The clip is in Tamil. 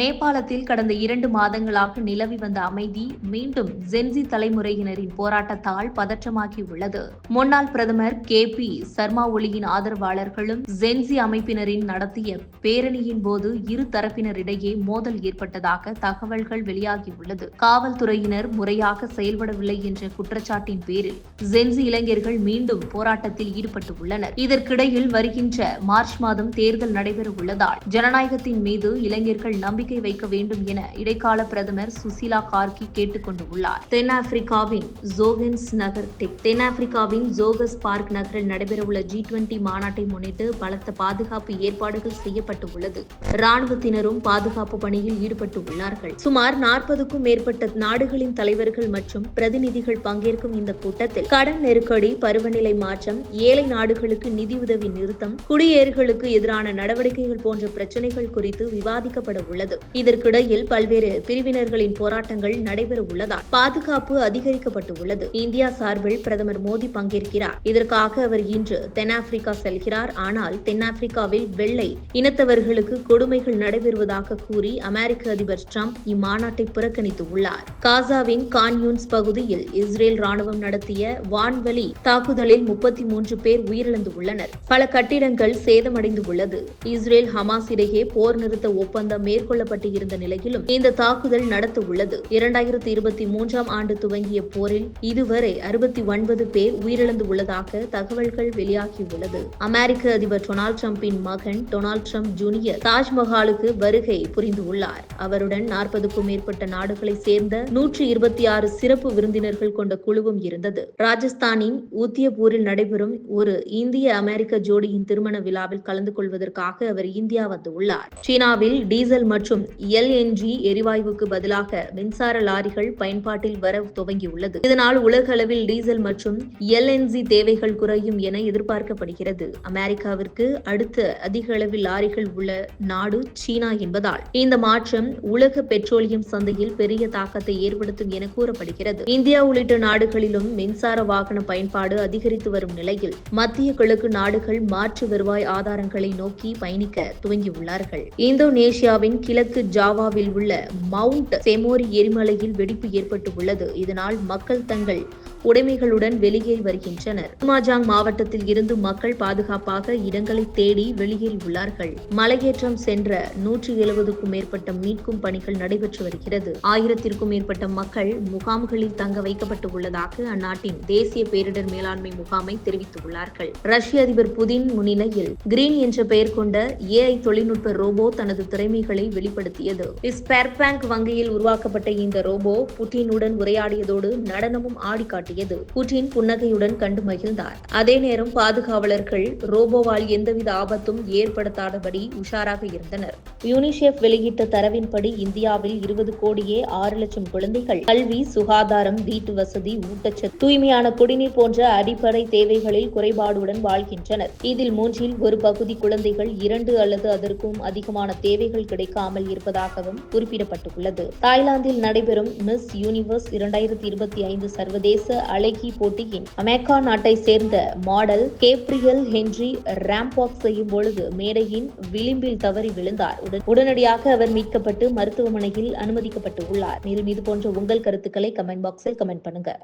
நேபாளத்தில் கடந்த இரண்டு மாதங்களாக நிலவி வந்த அமைதி மீண்டும் ஜென்சி தலைமுறையினரின் போராட்டத்தால் பதற்றமாகியுள்ளது. முன்னாள் பிரதமர் கே பி சர்மா ஒளியின் ஆதரவாளர்களும் ஜென்சி அமைப்பினரின் நடத்திய பேரணியின் போது இரு தரப்பினரிடையே மோதல் ஏற்பட்டதாக தகவல்கள் வெளியாகியுள்ளது. காவல்துறையினர் முறையாக செயல்படவில்லை என்ற குற்றச்சாட்டின் பேரில் ஜென்சி இளைஞர்கள் மீண்டும் போராட்டத்தில் ஈடுபட்டுள்ளனர் இதற்கிடையில் வருகின்ற மார்ச் மாதம் தேர்தல் நடைபெறவுள்ளதால் ஜனநாயகத்தின் மீது இளைஞர்கள் நம்பி நம்பிக்கை வைக்க வேண்டும் என இடைக்கால பிரதமர் சுசிலா கார்கி கேட்டுக் கொண்டுள்ளார் தென்னாப்பிரிக்காவின் ஜோகன்ஸ் நகர் டெக் தென்னாப்பிரிக்காவின் ஜோகஸ் பார்க் நகரில் நடைபெறவுள்ள ஜி டுவெண்டி மாநாட்டை முன்னிட்டு பலத்த பாதுகாப்பு ஏற்பாடுகள் செய்யப்பட்டுள்ளது. ராணுவத்தினரும் பாதுகாப்பு பணியில் ஈடுபட்டு உள்ளார்கள் சுமார் நாற்பதுக்கும் மேற்பட்ட நாடுகளின் தலைவர்கள் மற்றும் பிரதிநிதிகள் பங்கேற்கும் இந்த கூட்டத்தில் கடன் நெருக்கடி பருவநிலை மாற்றம் ஏழை நாடுகளுக்கு நிதியுதவி நிறுத்தம் குடியேறுகளுக்கு எதிரான நடவடிக்கைகள் போன்ற பிரச்சினைகள் குறித்து விவாதிக்கப்பட உள்ளது இதற்கிடையில் பல்வேறு பிரிவினர்களின் போராட்டங்கள் நடைபெற உள்ளதால் பாதுகாப்பு அதிகரிக்கப்பட்டு உள்ளது. இந்தியா சார்பில் பிரதமர் மோடி பங்கேற்கிறார். இதற்காக அவர் இன்று தென்னாப்பிரிக்கா செல்கிறார். ஆனால் தென்னாப்பிரிக்காவில் வெள்ளை இனத்தவர்களுக்கு கொடுமைகள் நடைபெறுவதாக கூறி அமெரிக்க அதிபர் டிரம்ப் இம்மாநாட்டை புறக்கணித்துள்ளார் காசாவின் கான்யூன்ஸ் பகுதியில் இஸ்ரேல் ராணுவம் நடத்திய வான்வெளி தாக்குதலில் முப்பத்தி மூன்று பேர் உயிரிழந்துள்ளனர் பல கட்டிடங்கள் சேதமடைந்து உள்ளது. இஸ்ரேல் ஹமாஸ் இடையே போர் நிறுத்த ஒப்பந்தம் மேற்கொள்ள மேற்கொள்ளப்பட்டு இருந்த நிலையிலும் இந்த தாக்குதல் நடத்த உள்ளது இரண்டாயிரத்தி இருபத்தி மூன்றாம் ஆண்டு துவங்கிய போரில் இதுவரை அறுபத்தி ஒன்பது பேர் உயிரிழந்து உள்ளதாக தகவல்கள் வெளியாகியுள்ளது. அமெரிக்க அதிபர் டொனால்டு டிரம்பின் மகன் டொனால்டு ட்ரம்ப் ஜூனியர் தாஜ்மஹாலுக்கு வருகை புரிந்துள்ளார். அவருடன் நாற்பதுக்கும் மேற்பட்ட நாடுகளைச் சேர்ந்த நூற்றி இருபத்தி ஆறு சிறப்பு விருந்தினர்கள் கொண்ட குழுவும் இருந்தது. ராஜஸ்தானின் உத்தியபூரில் நடைபெறும் ஒரு இந்திய அமெரிக்க ஜோடியின் திருமண விழாவில் கலந்து கொள்வதற்காக அவர் இந்தியா வந்துள்ளார். சீனாவில் டீசல் மற்றும் மற்றும் எல்என்ஜி எரிவாயுவுக்கு பதிலாக மின்சார லாரிகள் பயன்பாட்டில் வர துவங்கியுள்ளது. இதனால் உலக அளவில் டீசல் மற்றும் எல்என்ஜி தேவைகள் குறையும் என எதிர்பார்க்கப்படுகிறது. அமெரிக்காவிற்கு அடுத்த அதிக அளவில் லாரிகள் உள்ள நாடு சீனா என்பதால் இந்த மாற்றம் உலக பெட்ரோலியம் சந்தையில் பெரிய தாக்கத்தை ஏற்படுத்தும் என கூறப்படுகிறது. இந்தியா உள்ளிட்ட நாடுகளிலும் மின்சார வாகன பயன்பாடு அதிகரித்து வரும் நிலையில் மத்திய கிழக்கு நாடுகள் மாற்று வருவாய் ஆதாரங்களை நோக்கி பயணிக்க துவங்கியுள்ளார்கள். இந்தோனேஷியாவின் கிழக்கு ஜாவாவில் உள்ள மவுண்ட் செமோரி எரிமலையில் வெடிப்பு ஏற்பட்டு உள்ளது இதனால் மக்கள் தங்கள் உடைமைகளுடன் வெளியேறி வருகின்றனர். மாஜாங் மாவட்டத்தில் இருந்து மக்கள் பாதுகாப்பாக இடங்களை தேடி வெளியேறி உள்ளார்கள். மலையேற்றம் சென்ற நூற்றி எழுபதுக்கும் மேற்பட்ட மீட்கும் பணிகள் நடைபெற்று வருகிறது. ஆயிரத்திற்கும் மேற்பட்ட மக்கள் முகாம்களில் தங்க வைக்கப்பட்டு உள்ளதாக அந்நாட்டின் தேசிய பேரிடர் மேலாண்மை முகாமை தெரிவித்துள்ளார்கள். ரஷ்ய அதிபர் புதின் முன்னிலையில் கிரீன் என்ற பெயர் கொண்ட ஏஐ தொழில்நுட்ப ரோபோ தனது திறமைகளை வெளிப்படுத்தியது. இஸ்பேர்பேங்க் வங்கியில் உருவாக்கப்பட்ட இந்த ரோபோ புட்டினுடன் உரையாடியதோடு நடனமும் ஆடி காட்டியது காட்டியது. புட்டின் புன்னகையுடன் கண்டு மகிழ்ந்தார். அதே நேரம் பாதுகாவலர்கள் ரோபோவால் எந்தவித ஆபத்தும் ஏற்படுத்தாதபடி உஷாராக இருந்தனர். யூனிசெஃப் வெளியிட்ட தரவின்படி இந்தியாவில் இருபது கோடியே ஆறு லட்சம் குழந்தைகள் கல்வி சுகாதாரம் வீட்டு வசதி ஊட்டச்சத்து தூய்மையான குடிநீர் போன்ற அடிப்படை தேவைகளில் குறைபாடுடன் வாழ்கின்றனர். இதில் மூன்றில் ஒரு பகுதி குழந்தைகள் இரண்டு அல்லது அதற்கும் அதிகமான தேவைகள் கிடைக்காமல் இருப்பதாகவும் குறிப்பிடப்பட்டுள்ளது. தாய்லாந்தில் நடைபெறும் மிஸ் யூனிவர்ஸ் இரண்டாயிரத்தி இருபத்தி ஐந்து சர்வதேச அழகி போட்டியின் அமெரிக்கா நாட்டை சேர்ந்த model Gabriel Henry ramp walk செய்யும் பொழுது மேடையின் விளிம்பில் தவறி விழுந்தார். உடனடியாக அவர் மீட்கப்பட்டு மருத்துவமனையில் அனுமதிக்கப்பட்டு உள்ளார். மேலும் இது போன்ற உங்கள் கருத்துக்களை கமெண்ட் பாக்ஸில் கமெண்ட் பண்ணுங்க.